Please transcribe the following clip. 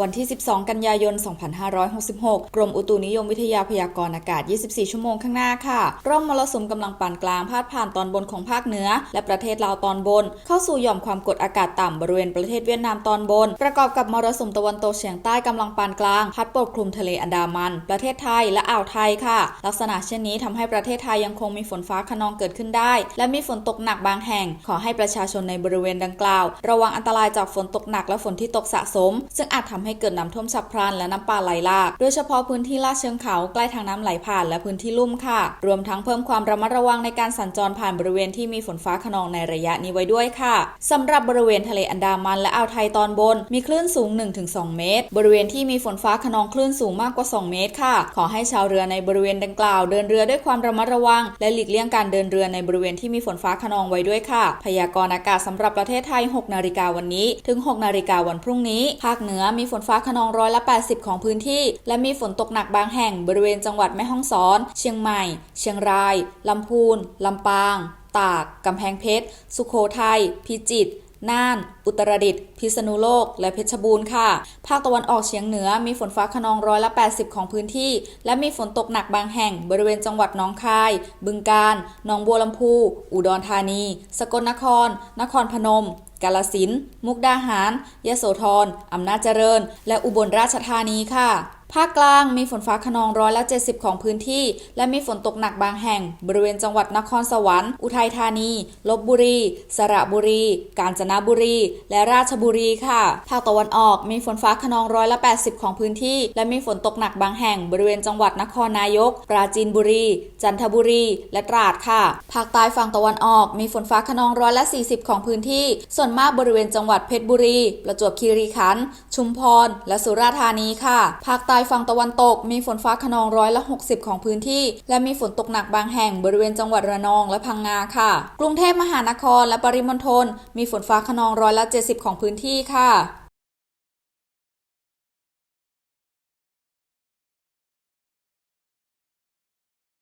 วันที่ 12 กันยายน 2566 กรมอุตุนิยมวิทยาพยากรณ์อากาศ 24 ชั่วโมงข้างหน้าค่ะ ร่องมรสุมกำลังปานกลางพาดผ่านตอนบนของภาคเหนือ และประเทศลาวตอนบน เข้าสู่หย่อมความกดอากาศต่ำบริเวณประเทศเวียดนามตอนบน ประกอบกับมรสุมตะวันตกเฉียงใต้กำลังปานกลางพัดปกคลุมทะเลอันดามัน ประเทศไทยและอ่าวไทยค่ะ ลักษณะเช่นนี้ทำให้ประเทศไทยยังคงมีฝนฟ้าคะนองเกิดขึ้นได้ และมีฝนตกหนักบางแห่ง ขอให้ประชาชนในบริเวณดังกล่าว ระวังอันตรายจากฝนตกหนักและฝนที่ตกสะสม ซึ่งอาจทำให้เกิดน้ำท่วมฉับพลันและน้ำป่าไหลหลาก โดยเฉพาะพื้นที่ลาดเชิงเขาใกล้ทางน้ำไหลผ่านและพื้นที่ลุ่มค่ะ รวมทั้งเพิ่มความระมัดระวังในการสัญจรผ่านบริเวณที่มีฝนฟ้าคะนองในระยะนี้ไว้ด้วยค่ะสำหรับบริเวณทะเลอันดามันและอ่าวไทยตอนบน มีคลื่นสูง 1-2 เมตร บริเวณที่มีฝนฟ้าคะนองคลื่นสูงมากกว่า 2 เมตรค่ะ ขอให้ชาวเรือในบริเวณดังกล่าว เดินเรือด้วยความระมัดระวัง และหลีกเลี่ยงการเดินเรือในบริเวณที่มีฝนฟ้าคะนองไว้ด้วยค่ะ พยากรณ์อากาศสำหรับประเทศไทย 6 นาฬิกาวันนี้ ถึง 6 นาฬิกาวันพรุ่งนี้ ภาคเหนือมีฝนฟ้าคะนองร้อยละ 80 ของพื้นที่ และมีฝนตกหนักบางแห่งบริเวณจังหวัดแม่ฮ่องสอน เชียงใหม่ เชียงราย ลำพูน ลำปาง ตาก กำแพงเพชร สุโขทัย พิจิตรน่าน อุตรดิตถ์ พิษณุโลก และเพชรบูรณ์ค่ะ ภาคตะวันออกเฉียงเหนือมีฝนฟ้าคะนองร้อยละ 80 ของพื้นที่ และมีฝนตกหนักบางแห่ง บริเวณจังหวัดหนองคาย บึงกาฬ หนองบัวลำพู อุดรธานี สกลนคร นครพนม กาลสิน มุกดาหาร ยโสธรอำนาจเจริญ และอุบลราชธานีค่ะ ภาคกลางมีฝนฟ้าคะนองร้อยละ 70 ของพื้นที่ และมีฝนตกหนักบางแห่ง บริเวณจังหวัดนครสวรรค์ อุทัยธานี ลบบุรี สระบุรี กาญจนบุรี และราชบุรีค่ะ ภาคตะวันออกมีฝนฟ้าคะนองร้อยละ 80 ของพื้นที่ และมีฝนตกหนักบางแห่ง บริเวณจังหวัดนครนายก ปราจีนบุรี จันทบุรี และตราดค่ะ ภาคใต้ฝั่งตะวันออกมีฝนฟ้าคะนองร้อยละ 40 ของพื้นที่ ส่วนมากบริเวณจังหวัดเพชรบุรี ประจวบคีรีขันธ์ ชุมพร และสุราษฎร์ธานีค่ะ ภาคใต้ฝั่งตะวันตก มีฝนฟ้าขนองร้อยละ 60 ของพื้นที่ และมีฝนตกหนักบางแห่งบริเวณจังหวัดระนองและพังงาค่ะ กรุงเทพมหานครและปริมณฑลมีฝนฟ้าขนองร้อยละ 70 ของพื้นที่ค่ะ